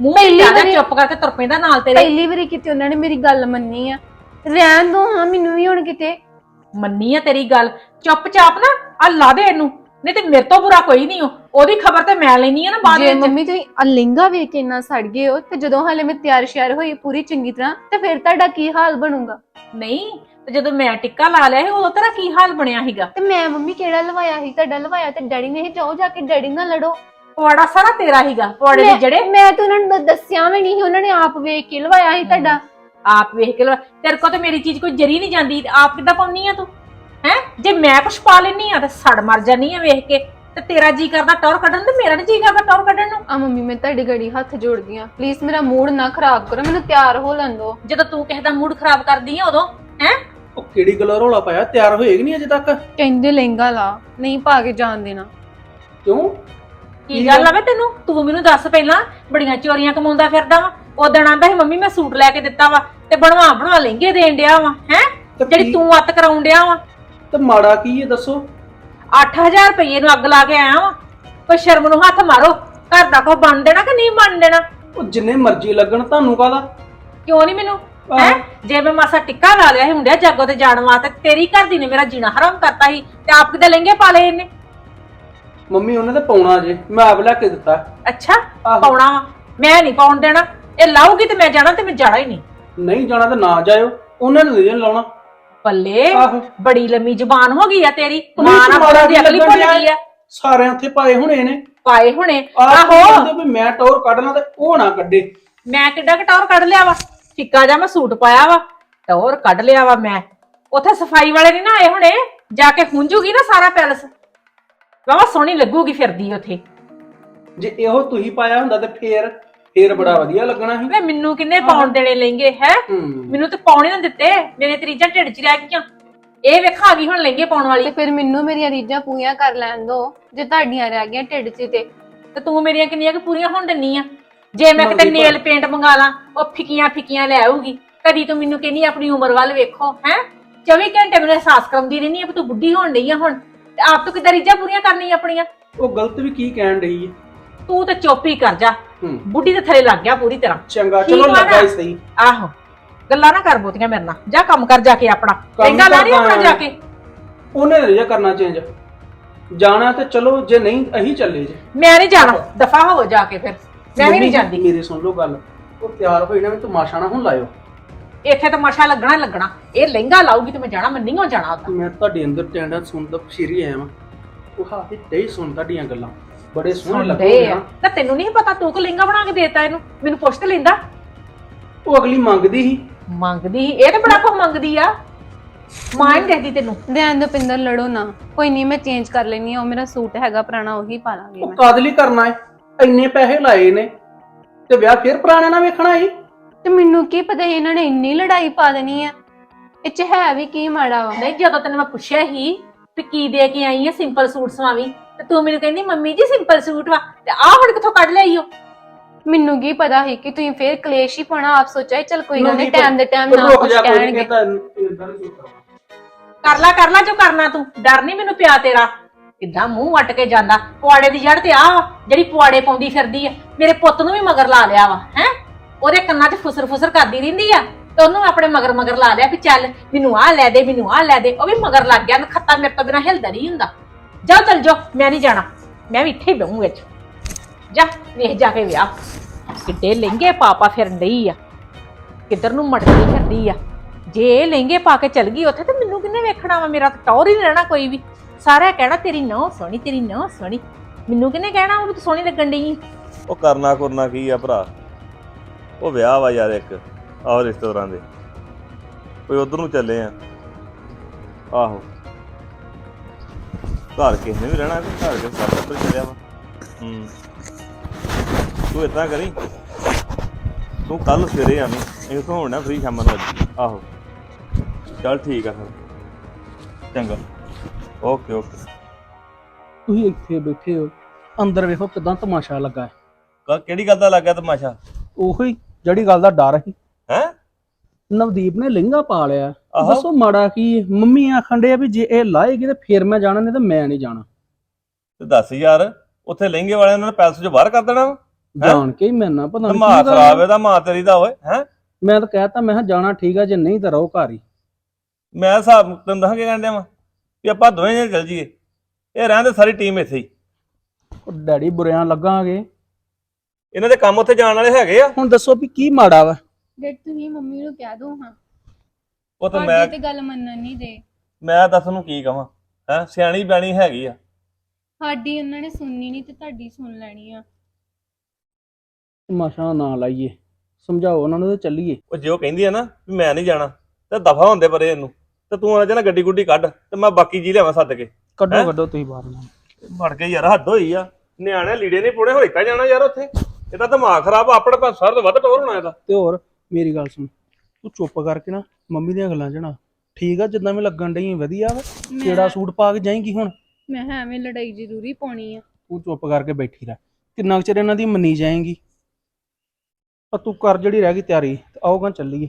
A: ਮੂੰਹ
B: ਪਹਿਲੀ ਵਾਰੀ-
A: ਚੁੱਪ ਕਰਕੇ ਤੁਰ ਪੈਂਦਾ ਨਾਲ ਤੇਰੇ।
B: ਪਹਿਲੀ ਵਾਰੀ ਕਿਤੇ ਉਹਨਾਂ ਨੇ ਮੇਰੀ ਗੱਲ ਮੰਨੀ ਆ। ਰਹਿਣ ਦੋ ਹਾਂ ਮੈਨੂੰ ਵੀ ਹੁਣ ਕਿਤੇ।
A: ਮੰਨੀ ਆ ਤੇਰੀ ਗੱਲ। ਚੁੱਪਚਾਪ ਨਾ ਆ ਲਾ ਦੇ ਇਹਨੂੰ। ਨਹੀਂ ਤੇ ਮੇਰੇ ਤੋਂ ਬੁਰਾ ਕੋਈ ਨਹੀਂ ਹੋ ਉਹਦੀ ਖਬਰ ਤੇ ਮੈਂ ਲੈਣੀ ਆ ਨਾ ਬਾਅਦ
B: ਜੇ
A: ਵਿੱਚ।
B: ਮੰਮੀ ਤੁਸੀਂ ਆਹ ਲਹਿੰਗਾ ਵੇਖ ਕੇ ਇੰਨਾ ਸੜ ਗਏ ਹੋ ਤੇ ਜਦੋਂ ਹਾਲੇ ਮੈਂ ਤਿਆਰ ਸ਼ਿਆਰ ਹੋਈ ਪੂਰੀ ਚੰਗੀ ਤਰ੍ਹਾਂ ਤੇ ਫਿਰ ਤੁਹਾਡਾ ਕੀ ਹਾਲ ਬਣੂਗਾ?
A: ਨਹੀਂ ਤੇ ਜਦੋਂ ਮੈਂ ਟਿੱਕਾ ਲਾ ਲਿਆ ਸੀ ਉਦੋਂ ਤੇਰਾ ਕੀ ਹਾਲ ਬਣਿਆ ਸੀਗਾ?
B: ਤੇ ਮੈਂ ਮੰਮੀ ਕਿਹੜਾ ਲਵਾਇਆ ਸੀ ਤੁਹਾਡਾ ਲਵਾਇਆ ਤੇ ਡੈਡੀ ਨੇ ਇਹ ਜਾਓ ਜਾ ਕੇ ਡੈਡੀ ਨਾਲ ਲੜੋ।
A: ਪਵਾੜਾ ਸਾਰਾ ਤੇਰਾ ਸੀਗਾ ਪਵਾੜੇ ਦੇ ਜੜੇ
B: ਮੈਂ ਤਾਂ ਉਹਨਾਂ ਨੂੰ ਦੱਸਿਆ ਵੀ ਨਹੀਂ ਸੀ ਉਹਨਾਂ ਨੇ ਆਪ ਵੇਖ ਕੇ ਲਵਾਇਆ ਸੀ ਤੁਹਾਡਾ।
A: ਆਪ ਵੇਖ ਕੇ ਲਵਾ- ਤੇਰੇ ਕੋ ਤੇ ਮੇਰੀ ਚੀਜ਼ ਕੋਈ ਜਰੀ ਨਹੀਂ ਜਾਂਦੀ ਤੇ ਆਪ ਕਿੱਦਾਂ ਪਾਉਣੀ ਆ ਤੂੰ? ਹੈ? ਜੇ ਮੈਂ ਕੁਛ ਪਾ ਲੈਣੀ ਆ ਤੇ ਸੜ ਮਰ ਜਾਨੀ ਆ ਵੇਖ ਕੇ। ਤੇ ਤੇਰਾ ਜੀ ਕਰਦਾ ਟੌਰ ਕੱਢਣ ਤੇ ਮੇਰਾ ਨਹੀਂ ਜੀ ਕਰਦਾ ਟੌਰ ਕੱਢਣ ਨੂੰ?
B: ਆ ਮੰਮੀ ਮੈਂ ਤੁਹਾਡੀ ਗੜੀ ਹੱਥ ਜੋੜਦੀ ਆ ਪਲੀਜ਼ ਮੇਰਾ ਮੂਡ ਨਾ ਖਰਾਬ ਕਰੋ ਮੈਨੂੰ ਤਿਆਰ ਹੋ ਲੈਣ ਦਿਓ।
A: ਜਦੋਂ ਤੂੰ ਕਿਸੇ ਦਾ ਮੂਡ ਖਰਾਬ ਕਰਦੀ ਆ ਉਦੋਂ ਹੈ?
E: ਉਹ ਕਿਹੜੀ ਗੱਲ ਰੌਲਾ ਪਾਇਆ? ਤਿਆਰ ਹੋਏਗੀ ਨਹੀਂ ਅਜੇ ਤੱਕ?
B: ਕਹਿੰਦੇ ਲਹਿੰਗਾ ਲਾ ਨਹੀਂ ਪਾ ਕੇ ਜਾਣ ਦੇਣਾ।
E: ਕਿਉਂ?
A: ਕੀ ਗੱਲ
E: ਗੱਲ?
A: ਆਵੇ ਤੈਨੂੰ? ਤੂੰ ਮੈਨੂੰ ਦੱਸ ਪਹਿਲਾਂ ਬੜੀਆਂ ਚੋਰੀਆਂ ਕਮਾਉਂਦਾ ਫਿਰਦਾ ਵਾ। ਉਦਣ ਆਂਦਾ ਸੀ ਮੰਮੀ ਮੈਂ ਸੂਟ ਲੈ ਕੇ ਦਿੱਤਾ ਵਾ ਤੇ ਬਣਵਾ ਬਣਵਾ ਲਹਿੰਗੇ ਦੇਣ ਡਿਆ ਵਾ ਹੈ?
E: ਤੇ
A: ਜਿਹੜੀ
E: ਕੀ-
A: ਤੂੰ ਅੱਤ ਕਰਾਉਣ ਡਿਆ ਵਾ।
E: ਤੇ ਮਾੜਾ ਕੀ ਹੈ ਦੱਸੋ?
A: 8000 ਰੁਪਏ ਨੂੰ ਅੱਗ ਲਾ ਕੇ ਆਇਆ ਵਾਂ। ਕੋਈ ਸ਼ਰਮ ਨੂੰ ਹੱਥ ਮਾਰੋ। ਘਰ ਦਾ ਕੋ ਬਣ ਦੇਣਾ ਕਿ ਨਹੀਂ ਬਣ ਦੇਣਾ?
E: ਉਹ ਜਿੰਨੇ ਮਰਜ਼ੀ ਲੱਗਣ ਤੁਹਾਨੂੰ ਕਾਹਦਾ?
A: ਕਿਉਂ ਨਹੀਂ ਮੈਨੂੰ? ਹੈ? ਜੇ ਮੈਂ ਮਾਸਾ ਟਿੱਕਾ ਲਾ ਲਿਆ ਸੀ ਮੁੰਡਿਆ ਜਾਗੋ ਤੇ ਜਾਣ ਵਾਸਤੇ ਤੇਰੀ ਘਰ ਦੀ ਨੇ ਮੇਰਾ ਜੀਣਾ ਹਰਾਮ ਕਰਤਾ ਸੀ ਤੇ ਆਪ ਕਿਤੇ ਲਹਿੰਗੇ ਪਾ ਲਏ ਇਹਨੇ?
E: ਮੰਮੀ ਉਹਨੇ ਤੇ ਪਾਉਣਾ ਜੇ। ਮੈਂ ਆਪ ਲੈ ਕੇ ਦਿੱਤਾ।
A: ਅੱਛਾ
E: ਆਹੋ।
A: ਪਾਉਣਾ ਵਾ। ਮੈਂ ਨਹੀਂ ਪਾਉਣ ਦੇਣਾ। ਇਹ ਲਾਊਗੀ ਤੇ ਮੈਂ ਜਾਣਾ ਤੇ ਮੈਂ ਜਾਣਾ ਹੀ ਨਹੀਂ।
E: ਨਹੀਂ ਜਾਣਾ ਤੇ ਨਾ ਜਾਇਓ। ਉਹਨੇ ਨੂੰ ਨਹੀਂ ਲਾਉਣਾ।
A: ਬੱਲੇ
E: ਆਹੋ।
A: ਬੜੀ ਲੰਮੀ ਜ਼ੁਬਾਨ ਹੋ ਗਈ ਆ ਤੇਰੀ। ਮਾਂ ਨਾਲ
E: ਮਾੜਾ
A: ਬੋਲਣ ਦੀ ਅਕਲ ਹੀ
E: ਲੱਗਣ
A: ਭੁੱਲ
E: ਡਿਆ।
A: ਗਈ ਆ।
E: ਸਾਰਿਆਂ ਉੱਥੇ ਪਾਏ ਹੋਣੇ ਨੇ।
A: ਪਾਏ ਹੁਣੇ।
E: ਆਹੋ
A: ਆਹੋ।
E: ਕਹਿੰਦੇ ਵੀ ਮੈਂ ਟੌਰ ਕੱਢਣਾ ਤੇ ਉਹ ਨਾ ਕੱਢੇ।
A: ਮੈਂ ਕਿੱਡਾ ਕਟੌਰ ਕੱਢ ਲਿਆ ਵਾ? ਫਿੱਕਾ ਜਾ ਮੈਂ ਸੂਟ ਪਾਇਆ ਵਾ। ਟੌਰ ਕੱਢ ਲਿਆ ਵਾ ਮੈਂ। ਉੱਥੇ ਸਫ਼ਾਈ ਵਾਲੇ ਨਹੀਂ ਨਾ ਆਏ ਹੁਣੇ? ਜਾ ਕੇ ਹੁੰਜੂਗੀ ਨਾ ਸਾਰਾ ਪੈਲਸ। ਵਾਵਾ ਸੋਹਣੀ ਲੱਗੂਗੀ ਫਿਰਦੀ ਉੱਥੇ।
E: ਜੇ ਇਹੋ ਤੁਸੀਂ ਪਾਇਆ ਹੁੰਦਾ ਤੇ ਫੇਰ ਫੇਰ ਬੜਾ ਵਧੀਆ ਲੱਗਣਾ ਸੀ।
A: ਵੇ ਮੈਨੂੰ ਕਿੰਨੇ ਪਾਉਣ ਦੇਣੇ ਲਹਿੰਗੇ ਹੈ?
E: ਹੂੰ।
A: ਮੈਨੂੰ ਤੇ ਪਾਉਣੇ ਨਾ ਦਿੱਤੇ। ਮੇਰੇ ਤਰੀਜਾਂ ਢਿੱਡ 'ਚ ਰਹਿ ਗਈਆਂ। ਇਹ ਵੇਖਾ ਗਈ ਹੁਣ ਲਹਿੰਗੇ ਪਾਉਣ
B: ਤੇ
A: ਵਾਲੀ
B: ਫਿਰ ਮੈਨੂੰ ਮੇਰੀਆਂ ਰੀਝਾਂ ਪੂਰੀਆਂ ਕਰ ਲੈਣ ਦੋ ਜੇ ਤੁਹਾਡੀਆਂ ਰਹਿ ਗਈਆਂ ਢਿੱਡ 'ਚ ਤੇ।
A: ਤੇ ਤੂੰ ਮੇਰੀਆਂ ਕਿੰਨੀਆਂ ਕਿ ਪੂਰੀਆਂ ਹੋਣ ਦਿੰਨੀ ਆ? ਜੇ ਮੈਂ ਕਿਤੇ
E: ਮੰਗੀ
A: ਨੇਲ ਪੇਂਟ ਮੰਗਾ ਲਾਂ ਉਹ ਫਿੱਕੀਆਂ ਫਿੱਕੀਆਂ ਲੈ ਆਊਗੀ। ਕਦੀ ਤੂੰ ਮੈਨੂੰ ਕਹਿੰਦੀ ਆਪਣੀ ਉਮਰ ਵੱਲ ਵੇਖੋ ਹੈ? 24 ਘੰਟੇ ਮੈਨੂੰ ਅਹਿਸਾਸ ਕਰਾਉਂਦੀ ਰਹਿੰਦੀ ਆ ਵੀ ਤੂੰ ਬੁੱਢੀ ਹੋਣ ਡਈ ਆ ਹੁਣ। ਤੇ ਆਪ ਤੂੰ ਕਿੱਦਾਂ ਰੀਝਾਂ ਪੂਰੀਆਂ ਕਰਨੀਆਂ ਆਪਣੀਆਂ?
E: ਉਹ ਗਲਤ ਵੀ ਕੀ ਕਹਿਣ ਡਈ ਹੈ
A: ਤੂੰ ਤੇ ਚੁੱਪ ਕਰ ਜਾ।
E: ਹੂੰ।
A: ਬੁੱਢੀ ਦੇ ਥੱਲੇ ਲੱਗ ਗਿਆ ਪੂਰੀ ਤਰ੍ਹਾਂ।
E: ਚੰਗਾ
A: ਠੀਕ
E: ਚਲੋ
A: ਵਾ ਨਾ?
E: ਲੱਗਾ ਹੀ ਸਹੀ।
A: ਆਹੋ ਗੱਲਾਂ ਨਾ ਕਰ ਬਹੁਤੀਆਂ ਮੇਰੇ ਨਾਲ। ਜਾ ਕੰਮ ਕਰ ਜਾ ਕੇ ਆਪਣਾ।
E: ਕੰਮ
A: ਲਹਿੰਗਾ ਲਾ ਰਹੀ ਆਪਣਾ। ਜਾ ਕੇ?
E: ਉਹਨੇ ਰਜਾ ਕਰਨਾ ਚੇਂਜ ਜਾਣਾ ਤੇ ਚਲੋ ਜੇ ਨਹੀਂ ਅਹੀਂ ਚੱਲੇ ਜੇ।
A: ਮੈਂ ਨਹੀਂ ਜਾਣਾ। ਦਫਾ ਹੋ ਜਾ ਕੇ ਫਿਰ। ਮੈਂ ਵੀ ਨਹੀਂ ਜਾਂਦੀ।
E: ਮੇਰੀ ਸੁਣ ਲਓ ਗੱਲ। ਉਹ ਤਿਆਰ ਹੋਈ ਨਾ ਵੀ ਤਮਾਸ਼ਾ ਨਾ ਹੁਣ ਲਾਇਓ।
A: ਇੱਥੇ ਤਮਾਸ਼ਾ ਲੱਗਣਾ ਹੀ ਲੱਗਣਾ। ਇਹ ਲਹਿੰਗਾ ਲਾਊਗੀ ਤੇ ਮੈਂ ਜਾਣਾ ਮੈਂ ਨਹੀਂ ਹੋ ਜਾਣਾ
E: ਮੈਂ ਤੁਹਾਡੇ ਅੰਦਰ ਟੈਂਡਾ ਸੁਣਦਾ ਸ਼ੀਰੀ ਆਇਆ ਵਾਂ। ਉਹ ਹਾਂ ਇਹ ਡੇ ਸੁਣ ਤੁਹਾਡੀਆਂ ਗੱਲਾਂ। ਬੜੇ ਸੋਹਣੇ ਲੱਗਦੇ
A: ਆ।
E: ਨਾ।
A: ਤੈਨੂੰ ਨਹੀਂ ਪਤਾ ਤੂੰ ਕਿ ਲਹਿੰਗਾ ਬਣਾ ਕੇ ਦੇਤਾ ਇਹਨੂੰ? ਮੈਨੂੰ ਪੁੱਛ ਤੇ ਲੈਂਦਾ।
E: ਉਹ ਅਗਲੀ ਮੰਗਦੀ ਸੀ।
A: ਮੰਗਦੀ ਇਹ ਤੇ ਬੜਾ ਕੁਝ ਮੰਗਦੀ ਆ। ਮਾਂ ਹੀ ਦੇਖਦੀ ਤੈਨੂੰ।
B: ਧਿਆਨ ਪਿੰਦਰ ਲੜੋ ਨਾ। ਕੋਈ ਨਹੀਂ ਮੈਂ ਚੇਂਜ ਕਰ ਲੈਣੀ ਆ ਉਹ ਮੇਰਾ ਸੂਟ ਹੈਗਾ ਪੁਰਾਣਾ ਉਹੀ ਪਾ ਲਾਂਗੀ
E: ਉਹ
B: ਮੈਂ।
E: ਕਾਦਲੀ ਕਰਨਾ ਹੈ ਇੰਨੇ ਪੈਸੇ ਲਾਏ ਨੇ। ਤੇ ਵਿਆਹ ਫਿਰ ਪੁਰਾਣੇ ਨਾਲ ਵੇਖਣਾ ਸੀ?
B: ਤੇ ਮੈਨੂੰ ਕੀ ਪਤਾ ਸੀ ਇਹਨਾਂ ਨੇ ਇੰਨੀ ਲੜਾਈ ਪਾ ਦੇਣੀ ਆ। ਇਹ ਚ ਹੈ ਵੀ ਕੀ ਮਾੜਾ ਵਾ।
A: ਨਹੀਂ ਜਦੋਂ ਤੈਨੂੰ ਮੈਂ ਪੁੱਛਿਆ ਹੀ ਵੀ ਕੀ ਦੇ ਕੇ ਆਈ ਆ ਸਿੰਪਲ ਸੂਟ ਸਵਾਵੀ ਤੇ ਤੂੰ ਮੈਨੂੰ ਕਹਿੰਦੀ ਮੰਮੀ ਜੀ ਸਿੰਪਲ ਸੂਟ ਵਾ। ਤੇ ਆਹ ਹੁਣ ਕਿੱਥੋਂ ਕੱਢ ਲਿਆਈ ਓ?
B: ਮੈਨੂੰ ਕੀ ਪਤਾ ਸੀ ਕਿ ਤੁਸੀਂ ਫੇਰ ਕਲੇਸ਼ ਹੀ ਪਾਣਾ ਆਪ ਸੋਚਿਆ ਚਲ ਕੋਈ ਗੱਲ ਨਹੀਂ ਟਾਈਮ ਦੇ ਟਾਈਮ ਨਾ ਕੁਝ ਕਹਿਣਗੇ
A: ਕਰ ਲੈ ਕਰ ਲੈ ਜੋ ਕਰਨਾ ਤੂੰ। ਡਰ ਨਹੀਂ ਮੈਨੂੰ ਪਿਆ ਤੇਰਾ। ਇਦਾਂ ਮੂੰਹ ਵੱਟ ਕੇ ਜਾਂਦਾ। ਪੁਆੜੇ ਦੀ ਜੜ ਤੇ ਆ ਜਿਹੜੀ ਪੁਆੜੇ ਪਾਉਂਦੀ ਫਿਰਦੀ ਆ। ਮੇਰੇ ਪੁੱਤ ਨੂੰ ਵੀ ਮਗਰ ਲਾ ਲਿਆ ਵਾ ਹੈ? ਉਹਦੇ ਕੰਨਾਂ 'ਚ ਫੁਸਰ ਫੁਸਰ ਕਰਦੀ ਰਹਿੰਦੀ ਆ। ਤੇ ਉਹਨੂੰ ਆਪਣੇ ਮਗਰ ਮਗਰ ਲਾ ਲਿਆ ਵੀ ਚੱਲ ਮੈਨੂੰ ਆਹ ਲੈ ਦੇ ਮੈਨੂੰ ਆਹ ਲੈ ਦੇ। ਉਹ ਵੀ ਮਗਰ ਲੱਗ ਗਿਆ ਨਖੱਤਾ ਮੇਰੇ ਤੋਂ ਬਿਨਾ ਹਿਲਦਾ ਨਹੀਂ ਹੁੰਦਾ। ਜਾ ਚੱਲ ਜਾ ਮੈਂ ਨਹੀਂ ਜਾਣਾ। ਮੈਂ ਵੀ ਇੱਥੇ ਬਹੂੰ ਵਿੱਚ ਜਾ, ਵੇਖ, ਜਾ ਕੇ ਵਿਆਹ। ਕਿੱਡੇ ਲਹਿੰਗੇ ਪਾਪਾ ਫਿਰਨ ਡਈ ਆ। ਕਿੱਧਰ ਨੂੰ ਮੜਦੀ ਫਿਰਦੀ ਆ। ਜੇ ਇਹ ਲਹਿੰਗੇ ਪਾ ਕੇ ਚਲ ਗਈ ਉੱਥੇ, ਤੇ ਮੈਨੂੰ ਕਿੰਨੇ ਵੇਖਣਾ ਵਾ? ਮੇਰਾ ਤਾਂ ਟੌਰ ਹੀ ਨਹੀਂ ਰਹਿਣਾ ਕੋਈ ਵੀ। ਸਾਰਾ ਕਹਿਣਾ, ਤੇਰੀ ਨੌ ਸੋਹਣੀ, ਤੇਰੀ ਨੌ ਸੋਹਣੀ। ਮੈਨੂੰ ਕਿੰਨੇ ਕਹਿਣਾ ਵਾ ਤੂੰ ਸੋਹਣੀ ਲੱਗਣ ਡਈ
F: ਉਹ ਕਰਨਾ ਕਰਨਾ ਕੀ ਆ ਭਰਾ? ਉਹ ਵਿਆਹ ਵਾ ਯਾਰ ਇੱਕ, ਆਹ ਰਿਸ਼ਤੇਦਾਰਾਂ ਦੇ। ਕੋਈ ਉਧਰ ਨੂੰ ਚੱਲੇ ਆ। ਆਹੋ। ਘਰ ਕਿਸੇ ਨੇ ਵੀ ਰਹਿਣਾ ਕਿ ਘਰ ਕੇ ਸਭ ਤੋਂ ਚੱਲਿਆ ਵਾ। ਹੂੰ। ਤੂੰ ਇਦਾਂ ਕਰੀ। ਤੂੰ ਕੱਲ ਸਵੇਰੇ ਆਵੀਂ ਇਹ ਤੋਂ ਹੋਣਾ ਫ੍ਰੀ ਸ਼ਾਮ ਨੂੰ ਅੱਜ ਆਹੋ। ਚੱਲ ਠੀਕ ਆ ਫਿਰ। ਚੰਗਾ। Okay okay.
E: ਤੁਸੀਂ ਇੱਥੇ ਬੈਠੇ ਹੋ। ਅੰਦਰ ਵੇਖੋ ਕਿਦਾਂ ਤਮਾਸ਼ਾ ਲੱਗਾ ਹੈ।
F: ਕਿਹੜੀ ਗੱਲ ਦਾ ਲੱਗਾ ਤਮਾਸ਼ਾ?
E: ਉਹੀ ਜਿਹੜੀ ਗੱਲ ਦਾ ਡਰ ਸੀ।
F: ਹੈ?
E: ਨਵਦੀਪ ਨੇ ਲਹਿੰਗਾ ਪਾ ਲਿਆ। ਦੱਸੋ ਮਾੜਾ ਕੀ? ਮੰਮੀ ਆਖਣ ਡਿਆ ਵੀ ਜੇ ਇਹ ਲਾਏਗੀ ਤੇ ਫਿਰ ਮੈਂ ਜਾਣਾ ਨਹੀਂ ਤੇ ਮੈਂ ਨਹੀਂ ਜਾਣਾ।
F: ਤੇ ਦੱਸ ਯਾਰ ਉੱਥੇ ਲਹਿੰਗੇ ਵਾਲਿਆਂ ਨੇ ਪੈਸੇ ਚੋਂ ਬਾਹਰ ਕਰ ਦੇਣਾ
E: ਜਾਣ ਕੇ ਹੀ ਮੈਂ ਨਾ ਪਤਾ ਨੀ
F: ਦਿਮਾਗ ਖਰਾਬ
E: ਹੈ।
F: ਇਹਦਾ ਮਾਂ ਤੇਰੀ ਦਾ ਓਏ ਹੈ?
E: ਮੈਂ ਤਾਂ ਕਹਿਤਾ ਮੈਂ ਜਾਣਾ ਠੀਕ ਆ ਜੇ ਨਹੀਂ ਤਾਂ ਰਹੋ ਘਰ ਹੀ।
F: ਮੈਂ ਹਿਸਾਬ ਤੈਨੂੰ ਦੱਸਾਂ ਕੀ ਕਹਿੰਦੇ ਆ ਵੀ ਆਪਾਂ ਦੋਵੇਂ ਜਣੇ ਚੱਲ ਜੀਏ ਇਹ ਰਹਿੰਦੇ ਸਾਰੀ ਟੀਮ ਇੱਥੇ ਹੀ।
E: ਉਹ ਡੈਡੀ ਬੁਰਿਆਂ ਲੱਗਾਂਗੇ।
F: ਇਹਨਾਂ ਦੇ ਕੰਮ ਉੱਥੇ ਜਾਣ ਵਾਲੇ ਹੈਗੇ ਆ।
E: ਹੁਣ ਦੱਸੋ ਵੀ ਕੀ ਮਾੜਾ ਵਾ।
B: ਡੈਡ ਤੁਸੀਂ ਮੰਮੀ ਨੂੰ ਕਹਿ ਦੋ ਹਾਂ।
F: ਉਹ ਤਾਂ ਮੈਂ
B: ਤੇ ਗੱਲ ਮੰਨਣ ਨਹੀਂ ਦੇ।
F: ਮੈਂ ਦੱਸ ਨੂੰ ਕੀ ਕਵਾਂ ਹੈ? ਸਿਆਣੀ ਬਿਆਣੀ ਹੈਗੀ ਆ।
B: ਸਾਡੀ ਉਹਨਾਂ ਨੇ ਸੁਣਨੀ ਨਹੀਂ ਤੇ ਤੁਹਾਡੀ ਸੁਣ ਲੈਣੀ ਆ।
E: ਤਮਾਸ਼ਾ ਨਾ ਲਾਈਏ। ਸਮਝਾਓ ਉਹਨਾਂ ਨੂੰ ਤੇ ਚੱਲੀਏ।
F: ਉਹ ਜੇ ਉਹ ਕਹਿੰਦੀ ਆ ਨਾ ਵੀ ਮੈਂ ਨਹੀਂ ਜਾਣਾ ਤੇ ਦਫਾ ਹੁੰਦੇ ਪਰੇ ਇਹਨੂੰ। ਤੇ ਤੂੰ ਆ ਜਾਣਾ ਗੱਡੀ ਗੁੱਡੀ ਕੱਢ ਤੇ ਮੈਂ ਬਾਕੀ ਜੀ ਲਿਆਵਾਂ ਸੱਦ ਕੇ।
E: ਕੱਢੋ
F: ਹੈਂ?
E: ਕੱਢੋ ਤੁਸੀਂ ਬਾਹਰ ਨੂੰ।
F: ਮੜ ਕੇ ਯਾਰ ਹੱਦ ਹੋਈ ਆ। ਨਿਆਣੇ ਲੀੜੇ ਨਹੀਂ ਪੁੜੇ ਹੋਈ ਪੈ ਜਾਣਾ ਯਾਰ ਉੱਥੇ। ਇਹਦਾ ਦਿਮਾਗ ਖਰਾਬ ਆ, ਆਪਣੇ ਪਾਸ ਸਰ ਤੋਂ ਵੱਧ ਟੋਰ ਹੋਣਾ ਇਹਦਾ।
E: ਤੇ ਹੋਰ? ਮੇਰੀ ਗੱਲ ਸੁਣ। ਤੂੰ ਚੁੱਪ ਕਰਕੇ ਨਾ ਮੰਮੀ ਦੀਆਂ ਗੱਲਾਂ ਜਣਾ। ਠੀਕ ਆ ਜਿੱਦਾਂ ਵੀ ਲੱਗਣ ਡਈ ਵਧੀਆ ਵਾ। ਕਿਹੜਾ ਸੂਟ ਪਾ ਕੇ ਜਾਏਂਗੀ ਹੁਣ?
B: ਮੈਂ ਹਾਂ ਐਵੇਂ ਲੜਾਈ ਜ਼ਰੂਰੀ ਪਾਉਣੀ ਆ।
E: ਤੂੰ ਚੁੱਪ ਕਰਕੇ ਬੈਠੀ ਰਹਿ। ਕਿੰਨਾ ਕੁ ਚਿਰ ਇਹਨਾਂ ਦੀ ਮੰਨੀ ਜਾਏਂਗੀ? ਆ ਤੂੰ ਕਰ ਜਿਹੜੀ ਰਹਿ ਗਈ ਤਿਆਰੀ ਤੇ ਆਓਗਾ ਚੱਲੀਏ।